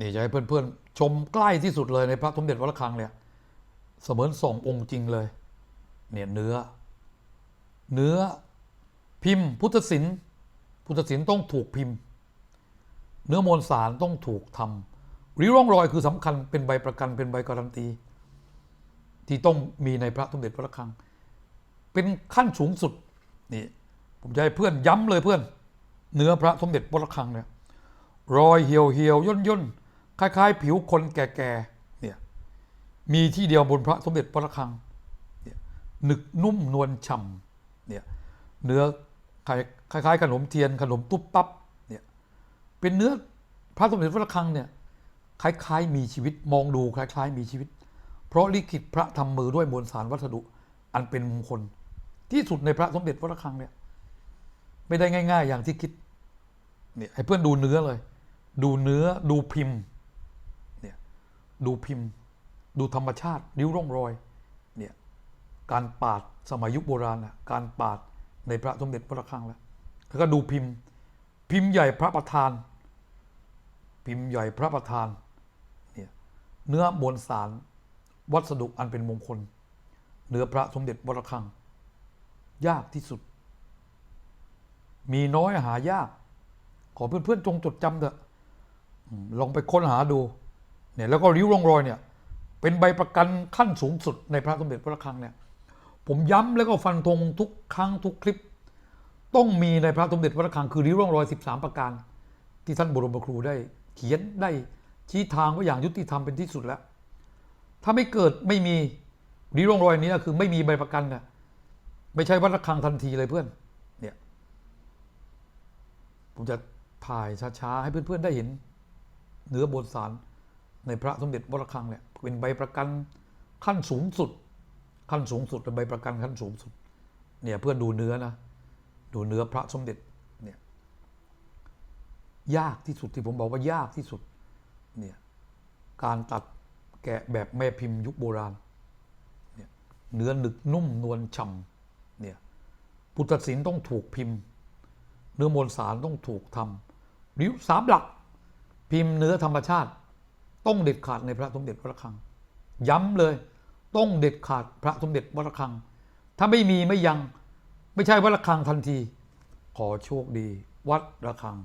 นี่จะให้เพื่อนๆ ชมใกล้ที่สุดเลยในพระสมเด็จวัดระฆังเนี่ยเสมือนส่ององค์จริงเลย เนี่ยเนื้อ เนื้อพิมพ์ พุทธศิลป์พุทธศิลป์ต้องถูกพิมพ์ เนื้อมวลสารต้องถูกทำริ้วร่องรอยคือสำคัญเป็นใบประกันเป็นใบการันตี ที่ต้องมีในพระสมเด็จวัดระฆัง เป็นขั้นสูงสุดนี่ผมจะให้เพื่อนย้ำเลยเพื่อน เนื้อพระสมเด็จวัดระฆังเนี่ยรอยเหี่ยวเหี่ยวย่นย่น คล้ายๆ ผิวคนแก่ๆเนี่ยมีที่เดียวบนพระสมเด็จวัดระฆังเนี่ยหนึกนุ่มนวลฉ่ำเนี่ยเนื้อคล้ายๆ ขนมเทียนขนมตุ๊บปั๊บเนี่ยเป็นเนื้อพระสมเด็จวัดระฆังเนี่ยคล้ายๆ มีชีวิตมองดูคล้าย ๆ มีชีวิต เพราะลิขิตพระทำมือด้วยมวลสารวัสดุอันเป็นมงคล ที่สุดในพระสมเด็จวัดระฆังเนี่ยไม่ได้ง่าย ๆ อย่างที่คิดเนี่ยให้เพื่อนดูเนื้อเลย ดูเนื้อดูพิมพ์ ดูพิมพ์ ดูธรรมชาติ ริ้วร่องรอยเนี่ยการปาดสมัยยุคโบราณนะการปาดในพระสมเด็จพระระฆังแล้วแล้วก็ดูพิมพ์ พิมพ์ใหญ่พระประธาน พิมพ์ใหญ่พระประธานเนี่ยเนื้อมวลสารวัสดุอันเป็นมงคล เนื้อพระสมเด็จวัดระฆัง ยากที่สุด มีน้อยหายาก ขอเพื่อนๆจงจดจำเถอะลองไปค้นหาดู เนี่ยแล้วก็ริ้วร่องรอยเนี่ยเป็นใบประกันขั้นสูงสุดในพระสมเด็จพระระฆังเนี่ยผมย้ำแล้วก็ฟันธงทุกครั้งทุกคลิป ต้องมีในพระสมเด็จพระระฆังคือริ้วร่องรอย 13 ประการ ที่ท่านบรมครูได้เขียนได้ชี้ทางไว้อย่างยุติธรรมเป็นที่สุดแล้ว ถ้าไม่เกิดไม่มีริ้วร่องรอยนี้คือไม่มีใบประกันน่ะไม่ใช่วัดระฆังทันทีเลยเพื่อนเนี่ยผมจะถ่ายช้าๆให้เพื่อนๆได้เห็นเนื้อบนสาร ในพระสมเด็จวัดระฆังเนี่ยเป็นใบประกันขั้นสูงสุด ขั้นสูงสุดเป็นใบประกันขั้นสูงสุดเนี่ยเพื่อดูเนื้อนะดูเนื้อพระสมเด็จเนี่ยยากที่สุดที่ผมบอกว่ายากที่สุดเนี่ยการตัดแกะแบบแม่พิมพ์ยุคโบราณเนี่ยเนื้อหนึกนุ่มนวลฉ่ำเนี่ยพุทธศิลป์ต้องถูกพิมพ์ เนื้อมวลสารต้องถูกทำริ้วสามหลัก พิมพ์เนื้อธรรมชาติ ต้องเด็ดขาดในพระสมเด็จวัดระฆัง ย้ำเลย ต้องเด็ดขาดพระสมเด็จวัดระฆัง ถ้าไม่มีไม่ยังไม่ใช่วัดระฆังทันที ขอโชคดี วัดระฆัง